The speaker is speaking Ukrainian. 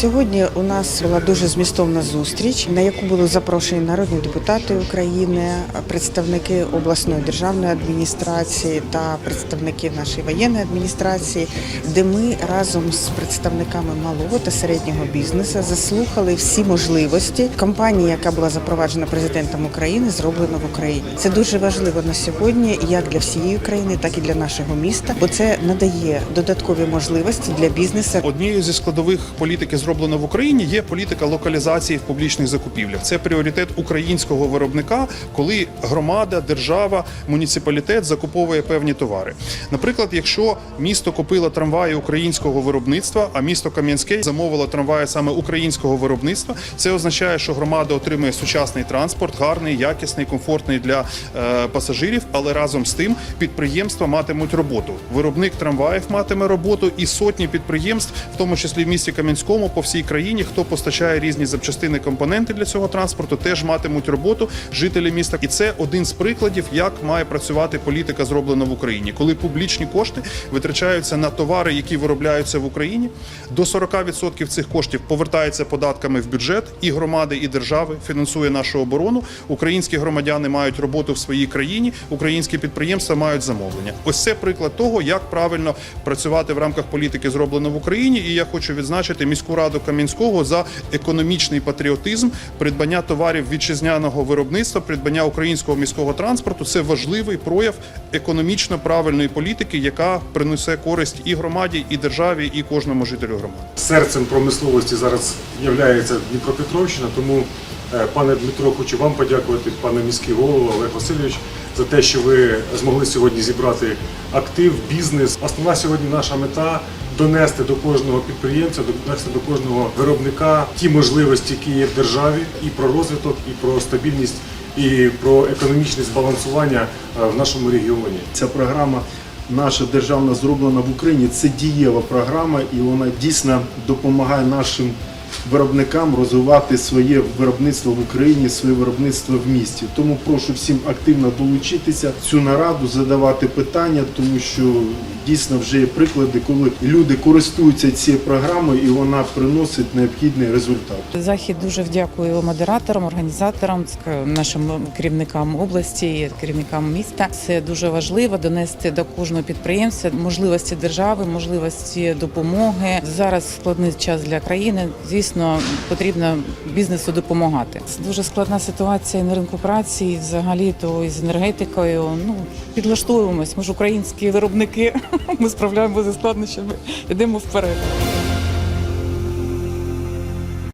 Сьогодні у нас була дуже змістовна зустріч, на яку були запрошені народні депутати України, представники обласної державної адміністрації та представники нашої воєнної адміністрації, де ми разом з представниками малого та середнього бізнесу заслухали всі можливості компанії, яка була запроваджена президентом України, зроблено в Україні. Це дуже важливо на сьогодні, як для всієї України, так і для нашого міста, бо це надає додаткові можливості для бізнесу. Однією зі складових політики зроблено в Україні є політика локалізації в публічних закупівлях. Це пріоритет українського виробника, коли громада, держава, муніципалітет закуповує певні товари. Наприклад, якщо місто купило трамваї українського виробництва, а місто Кам'янське замовило трамваї саме українського виробництва, це означає, що громада отримує сучасний транспорт, гарний, якісний, комфортний для е, пасажирів, але разом з тим підприємства матимуть роботу. Виробник трамваїв матиме роботу і сотні підприємств, в тому числі в місті Кам'янському, по всій країні, хто постачає різні запчастини, компоненти для цього транспорту, теж матимуть роботу жителі міста. І це один з прикладів, як має працювати політика зроблена в Україні, коли публічні кошти витрачаються на товари, які виробляються в Україні. До 40% цих коштів повертається податками в бюджет і громади, і держави фінансує нашу оборону. Українські громадяни мають роботу в своїй країні, українські підприємства мають замовлення. Ось це приклад того, як правильно працювати в рамках політики зроблено в Україні. І я хочу відзначити міську раду Кам'янського за економічний патріотизм, придбання товарів вітчизняного виробництва, придбання українського міського транспорту. Це важливий прояв економічно правильної політики, яка принесе користь і громаді, і державі, і кожному жителю громади. Серцем промисловості зараз є Дніпропетровщина, тому, е, пане Дмитро, хочу вам подякувати, пане міський голова Олег Васильович, за те, що ви змогли сьогодні зібрати актив, бізнес. Основна сьогодні наша мета донести до кожного підприємця, донести до кожного виробника ті можливості, які є в державі, і про розвиток, і про стабільність, і про економічне збалансування е, в нашому регіоні. Ця програма наша державна зроблена в Україні. Це дієва програма, і вона дійсно допомагає нашим виробникам розвивати своє виробництво в Україні, своє виробництво в місті. Тому прошу всім активно долучитися цю нараду, задавати питання, тому що дійсно вже є приклади, коли люди користуються цією програмою і вона приносить необхідний результат. Захід дуже дякую модераторам, організаторам, нашим скерівникам області, керівникам міста. Це дуже важливо донести до кожного підприємця можливості держави, можливості допомоги. Зараз складний час для країни. Звісно, потрібно бізнесу допомагати. Це дуже складна ситуація на ринку праці, і взагалі то і з енергетикою. Ну підлаштовуємось. Ми ж українські виробники. Ми справляємося зі складнощами. Йдемо вперед.